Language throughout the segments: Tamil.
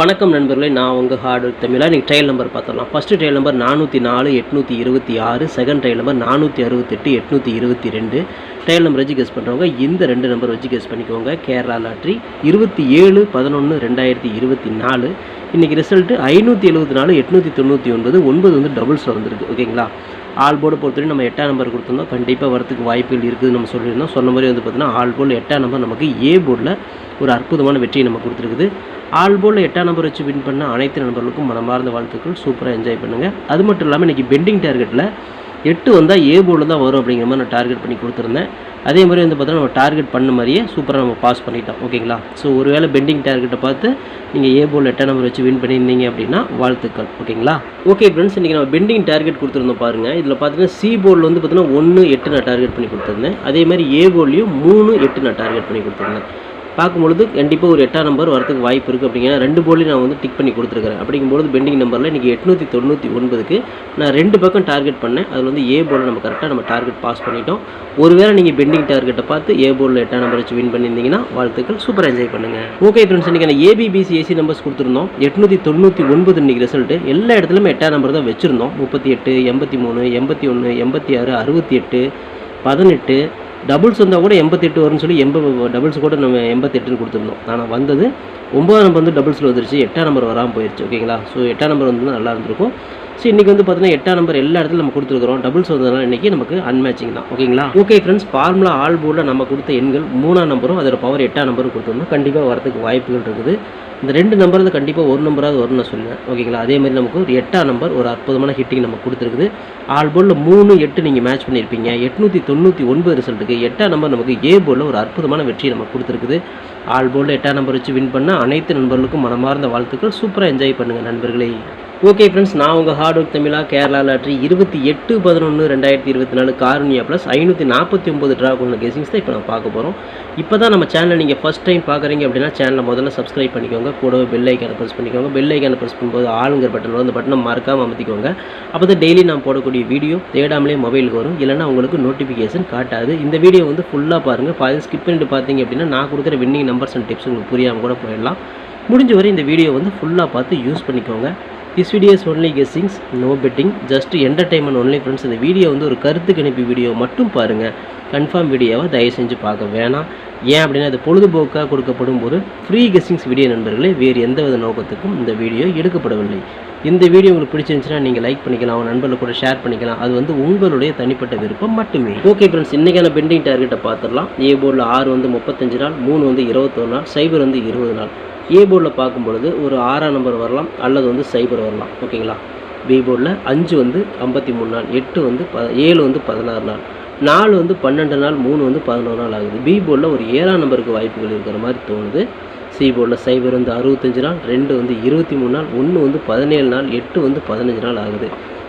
வணக்கம் நண்பர்களே நான் உங்கள் ஹார்டு தமிழா. நீங்கள் ட்ரையல் நம்பர் பார்த்துடலாம். ஃபஸ்ட்டு ட்ரையல் நம்பர் நானூற்றி நாலு எட்நூற்றி இருபத்தி ஆறு செகண்ட் ட்ரையல் நம்பர் நானூற்றி அறுபத்தெட்டு எட்நூற்றி இருபத்தி ரெண்டு ட்ரையல் நம்பர் வச்சு கெஸ் பண்ணுறவங்க இந்த ரெண்டு நம்பர் வச்சு கெஸ் பண்ணிக்கோங்க. கேரளா லாட்ரி இருபத்தி ஏழு பதினொன்று ரெண்டாயிரத்தி இருபத்தி நாலு இன்றைக்கி ரிசல்ட்டு ஐநூற்றி எழுபத்தி நாலு எட்நூற்றி தொண்ணூற்றி ஒன்பது ஒன்பது வந்து டபுள்ஸில் வந்திருக்கு ஓகேங்களா ஆல் போர்டு பொறுத்தவரைக்கும் நம்ம எட்டாம் நம்பர் கொடுத்துருந்தோம். கண்டிப்பாக வரதுக்கு வாய்ப்புகள் இருக்குதுன்னு நம்ம சொல்லியிருந்தோம். சொன்ன மாதிரி வந்து பார்த்தீங்கன்னா ஆல் போர்டு எட்டாம் நம்பர் நமக்கு ஏ போர்டில் ஒரு அற்புதமான வெற்றியை நம்ம கொடுத்துருக்குது. ஆல் எட்டாம் நம்பர் வச்சு வின் பண்ண அனைத்து நண்பர்களுக்கும் மனமார்ந்த வாழ்த்துக்கள். சூப்பராக என்ஜாய் பண்ணுங்கள் அது மட்டும் இல்லாமல் இன்றைக்கி பெண்டிங் டார்கெட்டில் எட்டு வந்தால் ஏ போர்டில் தான் வரும் அப்படிங்கிற மாதிரி நான் டார்கெட் பண்ணி கொடுத்துருந்தேன். அதே மாதிரி வந்து பார்த்தோன்னா நம்ம டார்கெட் பண்ண மாதிரியே சூப்பராக நம்ம பாஸ் பண்ணிட்டோம். ஓகேங்களா ஸோ ஒருவேளை பெண்டிங் டார்கெட்டை பார்த்து நீங்கள் ஏ போல் எட்டாம் நம்பர் வச்சு வின் பண்ணியிருந்தீங்க அப்படின்னா வாழ்த்துக்கள். ஓகேங்களா ஓகே ஃப்ரெண்ட்ஸ் இன்றைக்கி நம்ம பெண்டிங் டார்கெட் கொடுத்துருந்தோம் பாருங்கள் இதில் பார்த்தீங்கன்னா சி போர்டில் வந்து பார்த்தீங்கன்னா ஒன்று எட்டு நான் டார்கெட் பண்ணி கொடுத்துருந்தேன். அதே மாதிரி ஏ போர்ட்லேயும் மூணு எட்டு நான் டார்கெட் பண்ணி கொடுத்துருந்தேன். பார்க்கும்பொழுது கண்டிப்பாக ஒரு எட்டாம் நம்பர் வரதுக்கு வாய்ப்பு இருக்குது அப்படிங்கிற ரெண்டு போர்ட்லையும் நான் வந்து டிக் பண்ணி கொடுத்துருக்கிறேன். அப்படிங்கும்போது பெண்டிங் நம்பரில் இன்றைக்கி எட்நூற்றி தொண்ணூற்றி ஒன்பதுக்கு நான் ரெண்டு பக்கம் டார்கெட் பண்ணேன். அதில் வந்து ஏ போர்டில் நம்ம கரெக்டாக நம்ம டார்கெட் பாஸ் பண்ணிட்டோம். ஒருவேளை நீங்கள் பெண்டிங் டார்கெட்டை பார்த்து ஏ போர்டில் எட்டாம் நம்பர் வச்சு வின் பண்ணியிருந்தீங்கன்னா வாழ்த்துக்கள். சூப்பர் என்ஜாய் பண்ணுங்கள் ஓகே ஃப்ரெண்ட்ஸ் இன்றைக்கி நான் ஏபிபிசி ஏசி நம்பர்ஸ் கொடுத்துருந்தோம். எட்நூற்றி தொண்ணூற்றி ஒன்பது இன்றைக்கி ரிசல்ட்டு எல்லா இடத்துலையுமே எட்டாம் நம்பர் தான் வச்சுருந்தோம். முப்பத்தி எட்டு எண்பத்தி மூணு எண்பத்தி ஒன்று எண்பத்தி ஆறு அறுபத்தி எட்டு பதினெட்டு டபுள்ஸ் வந்தால் கூட எண்பத்தெட்டு வரும்னு சொல்லி எண்ப டபுள்ஸ் கூட நம்ம எண்பத்தெட்டுன்னு கொடுத்துருந்தோம் ஆனால் வந்தது ஒம்பதாம் நம்பர் வந்து டபுள்ஸில் வந்துருச்சு. எட்டாம் நம்பர் வராமல் போயிடுச்சு ஓகேங்களா ஸோ எட்டாம் நம்பர் வந்து நல்லா இருந்திருக்கும். ஸோ இன்றைக்கி வந்து பார்த்தீங்கன்னா எட்டாம் நம்பர் எல்லா இடத்துலையும் நம்ம கொடுத்துருக்குறோம். டபுள்ஸ் வந்ததுனால இன்றைக்கி நமக்கு அன்மேட்சிங் தான். ஓகேங்களா ஓகே ஃப்ரெண்ட்ஸ் ஃபார்முலா ஆல் போர்டில் நம்ம கொடுத்த எண்கள் மூணாம் நம்பரும் அதோட பவர் எட்டாம் நம்பரும் கொடுத்துருந்தோம். கண்டிப்பாக வரதுக்கு வாய்ப்புகள் இருக்குது. இந்த ரெண்டு நம்பரில் கண்டிப்பாக ஒரு நம்பராவது வரும்னு நான் சொன்னேன் ஓகேங்களா அதே மாதிரி நமக்கு ஒரு எட்டாம் நம்பர் ஒரு அற்புதமான ஹிட்டிங் நம்ம கொடுத்துருக்குது. ஆல் போலில் மூணு எட்டு நீங்கள் மேட்ச் பண்ணியிருப்பீங்க. எட்நூற்றி தொண்ணூற்றி ஒன்பது ரிசல்ட்டுக்கு எட்டாம் நம்பர் நமக்கு ஏ போர்டில் ஒரு அற்புதமான வெற்றியை நம்ம கொடுத்துருக்குது. ஆல் போலில் எட்டாம் நம்பர் வச்சு வின் பண்ண அனைத்து நண்பர்களுக்கும் மனமார்ந்த வாழ்த்துக்கள். சூப்பராக என்ஜாய் பண்ணுங்கள் நண்பர்களே. ஓகே ஃப்ரெண்ட்ஸ் நான் உங்கள் ஹார்ட் ஒர்க் தமிழா கேரளா லாட்ரி இருபத்தி எட்டு பதினொன்று ரெண்டாயிரத்தி இருபத்தி நாலு காரணியா ப்ளஸ் ஐநூற்றி நாற்பத்தி ஒம்பது ட்ரா கொண்ட தான் இப்போ நம்ம பார்க்க போகிறோம் இப்போ தான் நம்ம சேனலை நீங்கள் ஃபஸ்ட் டைம் பார்க்குறீங்க அப்படின்னா சேனலை முதல்ல சப்ஸ்கிரைப் பண்ணிக்கோங்க. கூடவே பெல் ஐக்கானை ப்ரெஸ் பண்ணிக்கோங்க. பெல் ஐக்கானை ப்ரெஸ் பண்ணும்போது ஆளுங்கிற பட்டன் வரும் அந்த பட்டனை மறக்காமல் அமர்த்திக்கோங்க அப்போ தான் டெய்லி நான் போடக்கூடிய வீடியோ தேடாமலே மொபைலுக்கு வரும். இல்லைனா உங்களுக்கு நோட்டிஃபிகேஷன் காட்டாது. இந்த வீடியோ வந்து ஃபுல்லாக பாருங்கள் பாதி ஸ்கிப் பண்ணிட்டு பார்த்தீங்க அப்படின்னா நான் கொடுக்குற வின்னிங் நம்பர்ஸ் அண்ட் டிப்ஸ் உங்களுக்கு புரியாமல் கூட போயிடலாம். முடிஞ்ச வரை இந்த வீடியோ வந்து ஃபுல்லாக பார்த்து யூஸ் பண்ணிக்கோங்க. This video is only guessings no betting just entertainment only friends இந்த வீடியோ வந்து ஒரு கருத்து கணிப்பு வீடியோ மட்டும் பாருங்கள் கன்ஃபார்ம் வீடியோவை தயவு செஞ்சு பார்க்க வேணாம். ஏன் அப்படின்னா இது பொழுதுபோக்காக கொடுக்கப்படும் ஒரு ஃப்ரீ கெஸ்ஸிங்ஸ் வீடியோ நண்பர்களே வேறு எந்த வித நோக்கத்துக்கும் இந்த வீடியோ எடுக்கப்படவில்லை. இந்த வீடியோ உங்களுக்கு பிடிச்சிருந்துச்சுன்னா நீங்கள் லைக் பண்ணிக்கலாம் உங்கள் நண்பர்கள் கூட ஷேர் பண்ணிக்கலாம். அது வந்து உங்களுடைய தனிப்பட்ட விருப்பம் மட்டுமே. ஓகே ஃப்ரெண்ட்ஸ் இன்றைக்கான பெண்டிங் டார்கெட்டை பார்த்துடலாம். ஏ போர்டில் ஆறு வந்து முப்பத்தஞ்சு நாள் மூணு வந்து இருபத்தொரு நாள் சைபர் வந்து இருபது நாள். ஏ போர்டில் பார்க்கும் பொழுது ஒரு ஆறாம் நம்பர் வரலாம் அல்லது வந்து சைபர் வரலாம். ஓகேங்களா பி போர்டில் அஞ்சு வந்து ஐம்பத்தி மூணு நாள் எட்டு வந்து ப ஏழு வந்து பதினாறு நாள் நாலு வந்து பன்னெண்டு நாள் மூணு வந்து பதினோரு நாள் ஆகுது. பி போர்டில் ஒரு ஏழாம் நம்பருக்கு வாய்ப்புகள் இருக்கிற மாதிரி தோணுது. சி போர்டில் சைபர் வந்து அறுபத்தஞ்சு நாள் ரெண்டு வந்து இருபத்தி மூணு நாள் ஒன்று வந்து பதினேழு நாள் எட்டு வந்து பதினஞ்சு நாள் ஆகுது.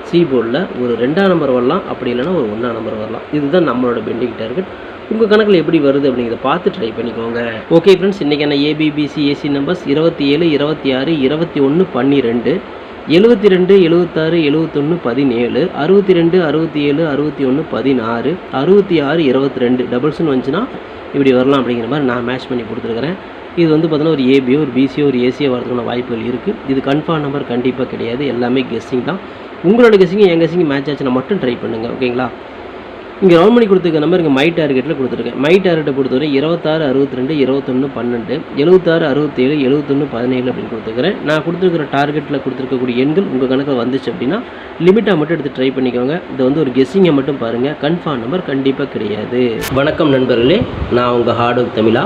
சி போர்டில் ஒரு ரெண்டாம் நம்பர் வரலாம் அப்படி இல்லைன்னா ஒரு ஒன்றாம் நம்பர் வரலாம். இதுதான் நம்மளோட பெண்டிங் டார்கெட் உங்கள் கணக்கில் எப்படி வருது அப்படிங்கிறத பார்த்து ட்ரை பண்ணிக்கோங்க. ஓகே ஃப்ரெண்ட்ஸ் இன்றைக்கான ஏபிபிசி ஏசி நம்பர்ஸ் இருபத்தி ஏழு இருபத்தி ஆறு இருபத்தி ஒன்று பன்னிரெண்டு எழுபத்தி ரெண்டு எழுபத்தாறு எழுபத்தொன்று பதினேழு அறுபத்தி ரெண்டு அறுபத்தி ஏழு அறுபத்தி ஒன்று பதினாறு அறுபத்தி ஆறு இருபத்தி ரெண்டு. டபுள்ஸ்னு வந்துச்சுன்னா இப்படி வரலாம் அப்படிங்கிற மாதிரி நான் மேட்ச் பண்ணி கொடுத்துருக்குறேன். இது வந்து பார்த்தீங்கன்னா ஒரு ஏபியோ ஒரு பிசியோ ஒரு ஏசியோ வரதுக்கான வாய்ப்புகள் இருக்குது இது கன்ஃபார்ம் நம்பர் கண்டிப்பாக கிடையாது. எல்லாமே கெஸ்ஸிங் தான். உங்களோட கெஸ்ஸிங்கும் என் கெஸ்ஸிங்கும் மேட்ச் ஆச்சுன்னா மட்டும் ட்ரை பண்ணுங்கள் ஓகேங்களா இங்கே ரவுண்ட் பண்ணி கொடுத்துருக்க நம்பர் இங்கே மை டார்கெட்டில் கொடுத்துருக்கேன். மை டார்கெட்டை பொறுத்தவரை இருபத்தாறு அறுபத்தி ரெண்டு இருபத்தொன்று பன்னெண்டு எழுபத்தாறு அறுபத்தேழு எழுபத்தொன்று பதினேழு அப்படின்னு கொடுத்துருக்கிறேன். நான் கொடுத்துருக்கிற டார்கெட்டில் கொடுத்துருக்கக்கூடிய எண்கள் உங்கள் கணக்கில் வந்துச்சு அப்படின்னா லிமிட்டாக மட்டும் எடுத்து ட்ரை பண்ணிக்கோங்க. இதை வந்து ஒரு கெஸ்ஸிங்கை மட்டும் பாருங்கள் கன்ஃபார்ம் நம்பர் கண்டிப்பாக கிடையாது. வணக்கம் நண்பர்களே நான் உங்கள் ஹார்ட் ஒர்க் தமிழா.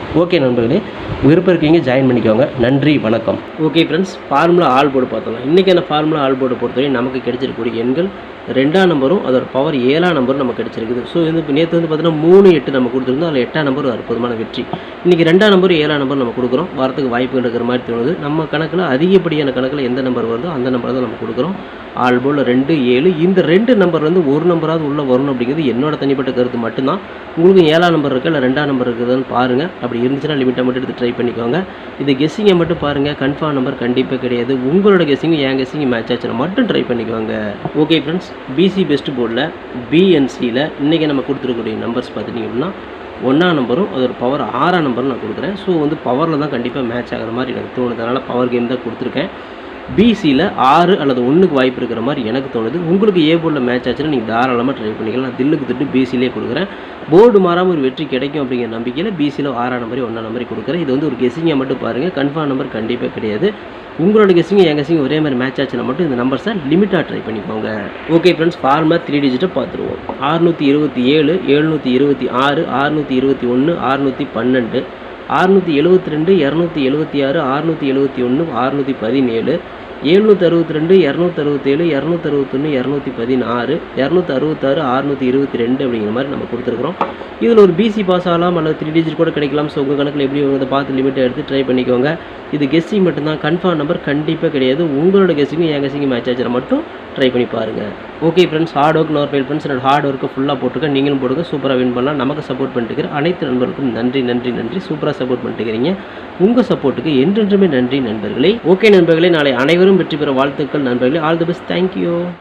ஓகே நண்பர்களே விருப்பம் இருக்கீங்க ஜாயின் பண்ணிக்கோங்க. நன்றி வணக்கம். Okay friends formula all board பார்த்தலாம் இன்றைக்கான ஃபார்முலா ஆல் போர்டு பொறுத்தவரை நமக்கு கிடைச்சிருக்கக்கூடிய எண்கள் ரெண்டாம் நம்பரும் அதோட பவர் ஏழாம் நம்பரும் நமக்கு கிடைச்சிருக்குது. ஸோ இது இப்போ நேற்று வந்து பார்த்தீங்கன்னா மூணு எட்டு நம்ம கொடுத்துருந்தோம். அதில் எட்டாம் நம்பர் அற்புதமான வெற்றி. இன்றைக்கி ரெண்டாம் நம்பர் ஏழாம் நம்பர் நம்ம கொடுக்குறோம். வரத்துக்கு வாய்ப்புகள் இருக்கிற மாதிரி தோணுது. நம்ம கணக்கில் அதிகப்படியான கணக்கில் எந்த நம்பர் வருதோ அந்த நம்பர் தான் நம்ம கொடுக்குறோம். ஆல்போல் ரெண்டு ஏழு. இந்த ரெண்டு நம்பர் வந்து ஒரு நம்பராவது உள்ளே வரணும் அப்படிங்கிறது என்னோட தனிப்பட்ட கருத்து மட்டும்தான். உங்களுக்கு ஏழாம் நம்பர் இருக்கா இல்லை ரெண்டாம் நம்பர் இருக்குதுன்னு பாருங்கள் அப்படி இருந்துச்சுன்னா லிமிட்டை மட்டும் எடுத்து ட்ரை பண்ணிக்கோங்க. இது கெஸ்ஸிங்கை மட்டும் பாருங்கள் கன்ஃபார்ம் நம்பர் கண்டிப்பாக கிடையாது. உங்களோட கெஸ்ஸிங்கும் என் கெஸ்ஸிங்கும் மேட்ச் ஆச்சுன்னா மட்டும் ட்ரை பண்ணிக்கோங்க. ஓகே ஃப்ரெண்ட்ஸ் பிசி பெஸ்ட் போர்டில் பிஎன்சியில் இன்றைக்கி நம்ம கொடுத்துருக்கக்கூடிய நம்பர்ஸ் பார்த்துட்டிங்க அப்படின்னா ஒன்றாம் நம்பரும் அதோட பவர் ஆறாம் நம்பரும் நான் கொடுக்குறேன். ஸோ வந்து பவரில் தான் கண்டிப்பாக மேட்ச் ஆகிற மாதிரி எனக்கு தோணுது. அதனால் பவர் கேம் தான் கொடுத்துருக்கேன். பிசியில் ஆறு அல்லது ஒன்றுக்கு வாய்ப்பு இருக்கிற மாதிரி எனக்கு தோணுது. உங்களுக்கு ஏ போர்டில் மேட்ச் ஆச்சுன்னா நீங்கள் தாராளமாக ட்ரை பண்ணிக்கலாம். நான் தில்லுக்கு திட்டு பிசிலே கொடுக்குறேன். போர்டு மாறாமல் ஒரு வெற்றி கிடைக்கும் அப்படிங்கிற நம்பிக்கையில் பிசியில் ஆறாம் நம்பர் ஒன்றாம் மாதிரி கொடுக்குறேன். இது வந்து ஒரு கெஸிங்கை மட்டும் பாருங்கள் கன்ஃபார்ம் நம்பர் கண்டிப்பாக கிடையாது. உங்களோட கெஸிங் என் கெஸ்ஸிங்கும் ஒரே மாதிரி மேட்ச் ஆச்சுன்னா மட்டும் இந்த நம்பர்ஸை லிமிட்டாக ட்ரை பண்ணிக்கோங்க. ஓகே ஃப்ரெண்ட்ஸ் ஃபார்மர் த்ரீ டிஜிட்டை பார்த்துருவோம். அறுநூற்றி இருபத்தி ஏழு எழுநூற்றி இருபத்தி ஆறு அறுநூற்றி இருபத்தி ஒன்று அறுநூற்றி பன்னெண்டு. அறுநூற்றி எழுபத்தி ரெண்டு இரநூத்தி எழுபத்தி ஆறு அறுநூற்றி எழுபத்தி ஒன்று அறுநூற்றி பதினேழு ஏழ்நூற்றி அறுபத்தி ரெண்டு இரநூத்தி அறுபத்தேழு இரநூத்தி அறுபத்தொன்று இரநூத்தி பதினாறு இரநூத்தி அறுபத்தாறு அறுநூற்றி இருபத்தி ரெண்டு அப்படிங்கிற மாதிரி நம்ம கொடுத்துருக்குறோம். இதில் ஒரு பிசி பாஸ் ஆகலாம் அல்லது த்ரீ டிஜிட் கூட கிடைக்கலாம். ஸோ உங்கள் கணக்கில் எப்படி வருங்க பார்த்து லிமிட்டை எடுத்து ட்ரை பண்ணிக்கோங்க. இது கெஸ்ஸிங் மட்டும்தான். கன்ஃபார்ம் நம்பர் கண்டிப்பாக கிடையாது. உங்களோட கெஸ்ஸிங்கும் என் கெஸ்ஸிங்கும் மேட்ச் ஆச்சுனா மட்டும் ட்ரை பண்ணி பாருங்கள் okay friends hard work nor fail friends என்னோட ஹார்ட் ஒர்க்கு ஃபுல்லாக போட்டுருக்கேன் நீங்களும் போடுங்க. சூப்பராக வின் பண்ணலாம். நமக்கு சப்போர்ட் பண்ணிட்டு அனைத்து நண்பர்களுக்கும் நன்றி நன்றி நன்றி. சூப்பராக சப்போர்ட் பண்ணிட்டுக்கிறீங்க உங்கள் சப்போர்ட்டுக்கு என்றென்றுமே நன்றி நண்பர்களே. ஓகே நண்பர்களே. நாளை அனைவரும் வெற்றி பெற வாழ்த்துக்கள் நண்பர்களே. All the best thank you